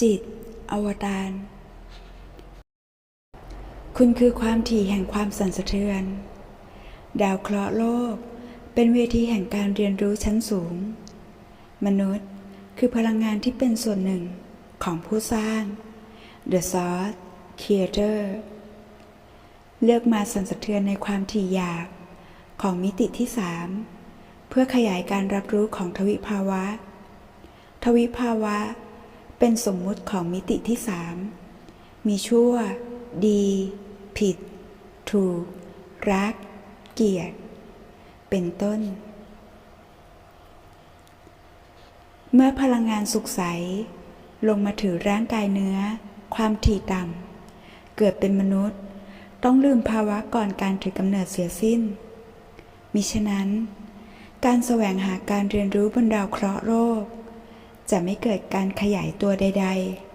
จิต อวตาร คุณคือความถี่แห่งความสั่นสะเทือน ดาวเคราะห์โลก เป็นเวทีแห่งการเรียนรู้ชั้นสูง มนุษย์คือพลังงานที่เป็นส่วนหนึ่งของผู้สร้าง The Source Creator เลือกมาสั่นสะเทือนในความถี่หยาบของมิติที่สามเพื่อขยายการรับรู้ของทวิภาวะ ทวิภาวะ เป็นสมมุติของมิติที่สามมีชั่ว ดี ผิด ถูก รัก เกลียด เป็นต้น เมื่อพลังงานสุขใส ลงมาถือร่างกายเนื้อ ความถี่ต่ำ เกิดเป็นมนุษย์ ต้องลืมภาวะก่อนการถือกำเนิดเสียสิ้น มิฉะนั้น การแสวงหาการเรียนรู้บนดาวเคราะห์โลก จะไม่เกิดการขยายตัวใด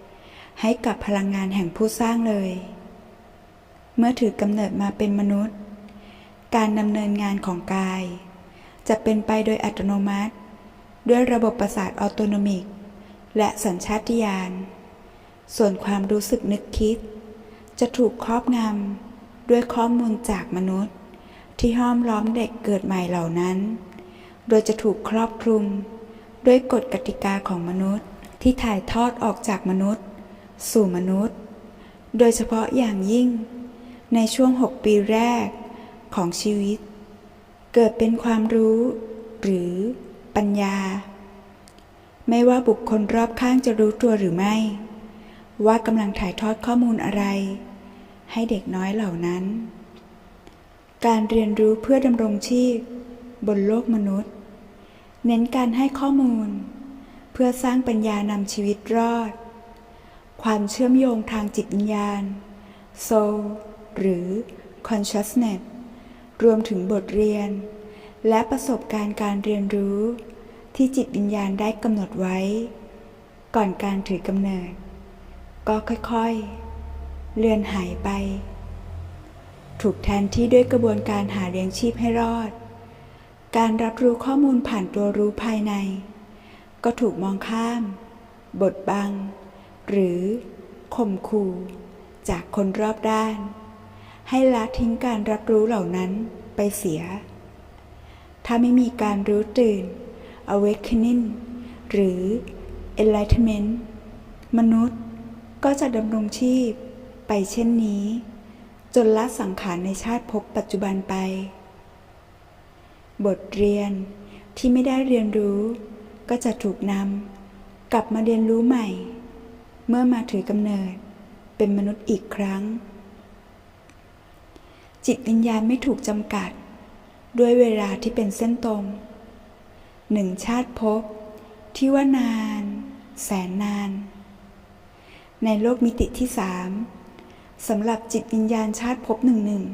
ๆ ให้กับพลังงานแห่งผู้สร้างเลย เมื่อถือกำเนิดมาเป็นมนุษย์ การดำเนินงานของกาย จะเป็นไปโดยอัตโนมัติ ด้วยระบบประสาทออโตโนมิก และสัญชาตญาณ ส่วนความรู้สึกนึกคิด จะถูกครอบงำด้วยข้อมูลจากมนุษย์ ที่ห้อมล้อมเด็กเกิดใหม่เหล่านั้น โดยจะถูกครอบคลุม ด้วยกฎกติกาของมนุษย์ ที่ถ่ายทอดออกจากมนุษย์ สู่มนุษย์ โดยเฉพาะอย่างยิ่ง ในช่วง 6 ปีแรกของชีวิต เกิดเป็นความรู้ หรือปัญญา ไม่ว่าบุคคลรอบข้างจะรู้ตัวหรือไม่ ว่ากำลังถ่ายทอดข้อมูลอะไร ให้เด็กน้อยเหล่านั้น การเรียนรู้เพื่อดำรงชีพบนโลกมนุษย์ เน้นการให้ข้อมูล เพื่อสร้างปัญญานำชีวิตรอด ความเชื่อมโยงทางจิตวิญญาณ soul หรือ consciousness รวมถึงบทเรียน และประสบการณ์การเรียนรู้ ที่จิตวิญญาณได้กำหนดไว้ ก่อนการถือกำเนิด ก็ค่อยๆ เลือนหายไป ถูกแทนที่ด้วยกระบวนการหาเลี้ยงชีพให้รอด การรับรู้ข้อมูลผ่านตัวรู้ภายใน ก็ถูกมองข้าม บดบัง หรือข่มขู่จากคนรอบด้าน ให้ละทิ้งการรับรู้เหล่านั้นไปเสีย ถ้าไม่มีการรู้ตื่น awakening หรือ enlightenment มนุษย์ก็จะดำรงชีพไปเช่นนี้ จนละสังขารในชาติภพปัจจุบันไป บทเรียนที่ไม่ได้เรียนรู้ ก็จะถูกนำกลับมาเรียนรู้ใหม่ เมื่อมาถือกำเนิดเป็นมนุษย์อีกครั้ง จิตวิญญาณไม่ถูกจำกัด ด้วยเวลาที่เป็นเส้นตรงหนึ่งชาติภพที่ว่านาน แสนนาน ในโลกมิติที่สามสำหรับจิตวิญญาณชาติภพหนึ่งหนึ่ง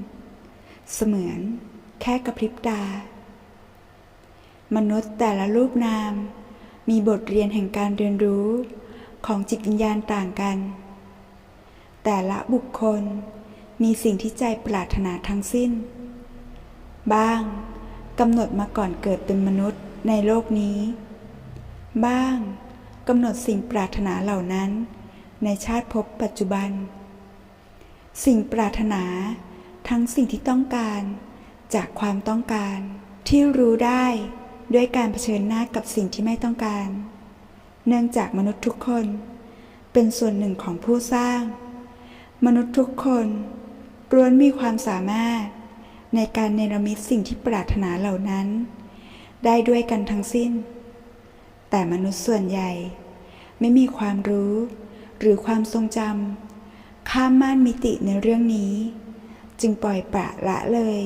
เสมือนแค่กระพริบตา มนุษย์แต่ละรูปนาม มีบทเรียนแห่งการเรียนรู้ของจิตวิญญาณต่างกัน แต่ละบุคคลมีสิ่งที่ใจปรารถนาทั้งสิ้น บ้างกำหนดมาก่อนเกิดเป็นมนุษย์ในโลกนี้ บ้างกำหนดสิ่งปรารถนาเหล่านั้น ในชาติภพปัจจุบัน สิ่งปรารถนาทั้งสิ่งที่ต้องการ จากความต้องการที่รู้ได้ ด้วยการเผชิญหน้ากับสิ่งที่ไม่ต้องการ เนื่องจากมนุษย์ทุกคน เป็นส่วนหนึ่งของผู้สร้าง มนุษย์ทุกคนล้วนมีความสามารถ ในการเนรมิตสิ่งที่ปรารถนาเหล่านั้น ได้ด้วยกันทั้งสิ้น แต่มนุษย์ส่วนใหญ่ ไม่มีความรู้ หรือความทรงจำข้ามม่านมิติในเรื่องนี้ จึงปล่อยปละละเลย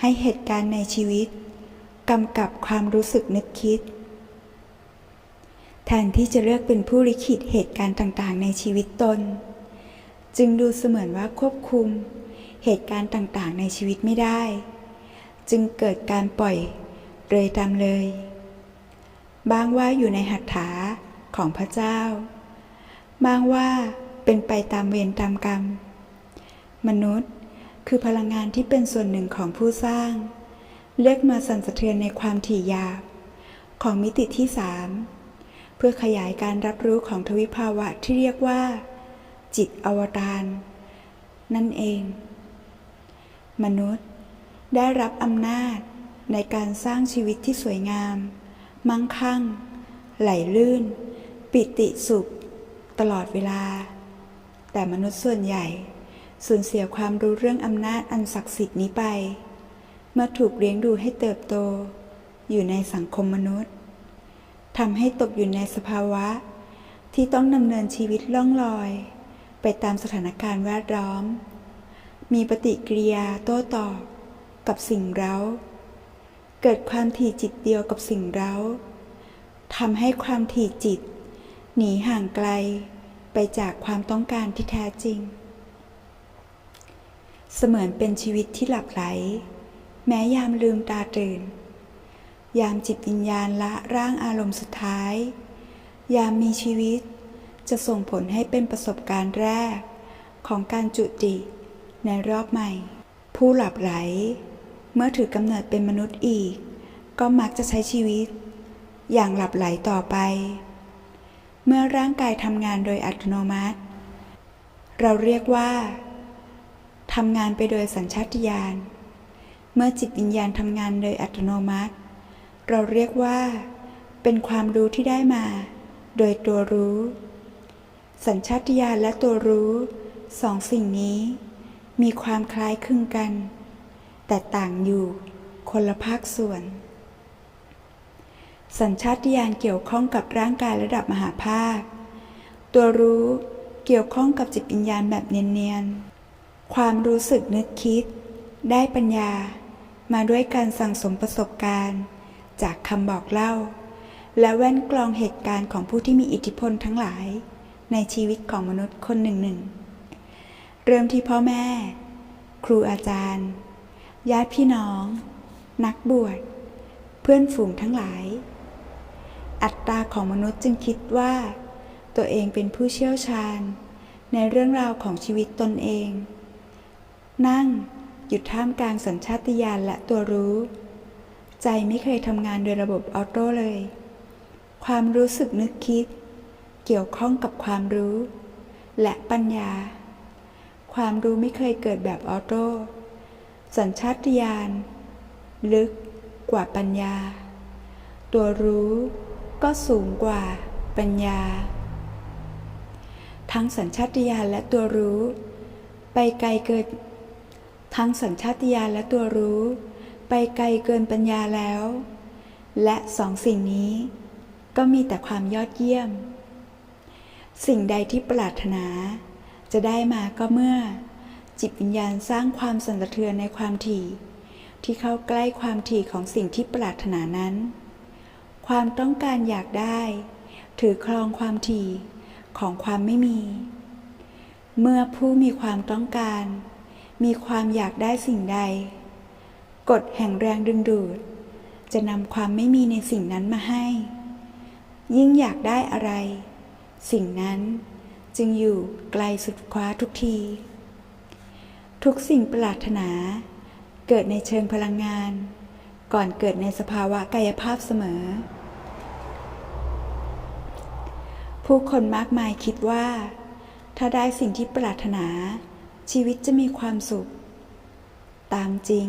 ให้เหตุการณ์ในชีวิต กำกับความรู้สึกนึกคิด แทนที่จะเลือกเป็นผู้ลิขิตเหตุการณ์ต่างๆ ในชีวิตตน จึงดูเสมือนว่าควบคุมเหตุการณ์ต่างๆ ในชีวิตไม่ได้ จึงเกิดการปล่อยเลยตามเลย บางว่าอยู่ในหัตถาของพระเจ้า บางว่าเป็นไปตามเวรตามกรรม มนุษย์คือพลังงานที่เป็นส่วนหนึ่งของผู้สร้าง เลือกมาสั่นสะเทือนในความถี่หยาบ ของมิติที่สามเพื่อขยายการรับรู้ของทวิภาวะที่เรียกว่า จิตอวตารนั่นเอง มนุษย์ได้รับอำนาจในการสร้างชีวิตที่สวยงาม มั่งคั่ง ไหลลื่น ปิติสุข ตลอดเวลา แต่มนุษย์ส่วนใหญ่ สูญเสียความรู้เรื่องอำนาจอันศักดิ์สิทธิ์นี้ไป เมื่อถูกเลี้ยงดูให้เติบโต อยู่ในสังคมมนุษย์ทำให้ตกอยู่ในสภาวะ ที่ต้องดำเนินชีวิตล่องลอย ไปตามสถานการณ์แวดล้อม มีปฏิกิริยาโต้ตอบกับสิ่งเร้า เกิดความถี่จิตเดียวกับสิ่งเร้าทำให้ความถี่จิต หนีห่างไกลไปจากความต้องการที่แท้จริง เสมือนเป็นชีวิตที่หลับไหล แม้ยามลืมตาตื่น ยามจิตวิญญาณละร่างอารมณ์สุดท้าย ยามมีชีวิตจะส่งผลให้เป็นประสบการณ์แรก ของการจุติในรอบใหม่ ผู้หลับไหล เมื่อถือกำเนิดเป็นมนุษย์อีก ก็มักจะใช้ชีวิต อย่างหลับไหลต่อไป เมื่อร่างกายทำงานโดยอัตโนมัติ เราเรียกว่าทำงานไปโดยสัญชาตญาณ เมื่อจิตวิญญาณทำงานโดยอัตโนมัติ เราเรียกว่า เป็นความรู้ที่ได้มา โดยตัวรู้ สัญชาตญาณและตัวรู้สองสิ่งนี้ มีความคล้ายคลึงกัน แต่ต่างอยู่คนละภาคส่วน สัญชาตญาณเกี่ยวข้องกับร่างกายระดับมหาภาค ตัวรู้เกี่ยวข้องกับจิตวิญญาณแบบเนียนๆ ความรู้สึกนึกคิด ได้ปัญญา มาด้วยการสั่งสมประสบการณ์ จากคำบอกเล่า และแว่นกรองเหตุการณ์ของผู้ที่มีอิทธิพลทั้งหลาย ในชีวิตของมนุษย์คนหนึ่งหนึ่งเริ่มที่พ่อแม่ ครูอาจารย์ ญาติพี่น้อง นักบวช เพื่อนฝูงทั้งหลาย อัตตาของมนุษย์จึงคิดว่า ตัวเองเป็นผู้เชี่ยวชาญ ในเรื่องราวของชีวิตตนเอง นั่ง อยู่ท่ามกลางสัญชาตญาณและตัวรู้ ใจไม่เคยทำงานโดยระบบออโต้เลย ความรู้สึกนึกคิด เกี่ยวข้องกับความรู้ และปัญญา ความรู้ไม่เคยเกิดแบบออโต้สัญชาตญาณลึกกว่าปัญญา ตัวรู้ก็สูงกว่าปัญญา ทั้งสัญชาตญาณและตัวรู้ ไปไกลเกิน ทั้งสัญชาตญาณและตัวรู้ ไปไกลเกินปัญญาแล้ว และสองสิ่งนี้ ก็มีแต่ความยอดเยี่ยม สิ่งใดที่ปรารถนา จะได้มาก็เมื่อ จิตวิญญาณสร้างความสั่นสะเทือนในความถี่ ที่เข้าใกล้ความถี่ของสิ่งที่ปรารถนานั้น ความต้องการอยากได้ ถือครองความถี่ของความไม่มี เมื่อผู้มีความต้องการ มีความอยากได้สิ่งใด กฎแห่งแรงดึงดูด จะนำความไม่มีในสิ่งนั้นมาให้ ยิ่งอยากได้อะไร สิ่งนั้นจึงอยู่ไกลสุดคว้าทุกที ทุกสิ่งปรารถนา เกิดในเชิงพลังงาน ก่อนเกิดในสภาวะกายภาพเสมอ ผู้คนมากมายคิดว่า ถ้าได้สิ่งที่ปรารถนา ชีวิตจะมีความสุข ตามจริง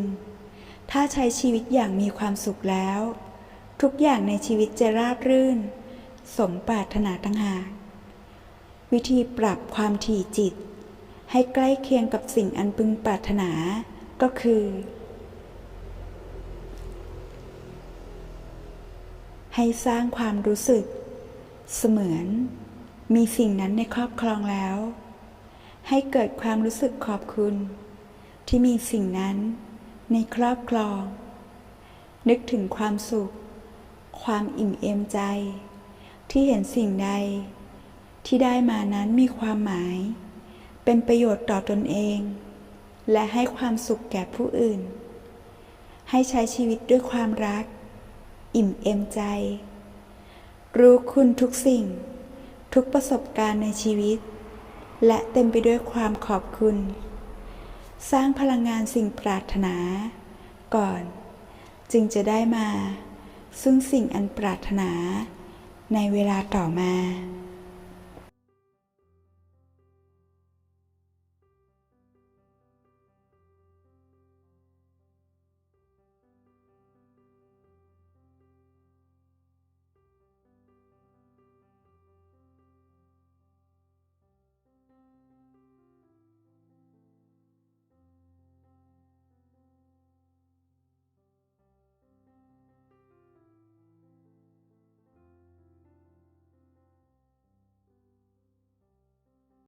ถ้าใช้ชีวิตอย่างมีความสุขแล้ว ทุกอย่างในชีวิตจะราบรื่น สมปรารถนาทั้งหากวิธีปรับความถี่จิต ให้ใกล้เคียงกับสิ่งอันพึงปรารถนาก็คือ ให้สร้างความรู้สึก เสมือนมีสิ่งนั้นในครอบครองแล้ว ให้เกิดความรู้สึกขอบคุณ ที่มีสิ่งนั้นในครอบครอง นึกถึงความสุข ความอิ่มเอมใจ ที่เห็นสิ่งใด ที่ได้มานั้นมีความหมาย เป็นประโยชน์ต่อตนเอง และให้ความสุขแก่ผู้อื่น ให้ใช้ชีวิตด้วยความรัก อิ่มเอมใจ รู้คุณทุกสิ่ง ทุกประสบการณ์ในชีวิต และเต็มไปด้วยความขอบคุณ สร้างพลังงานสิ่งปรารถนา ก่อน จึงจะได้มา ซึ่งสิ่งอันปรารถนา ในเวลาต่อมา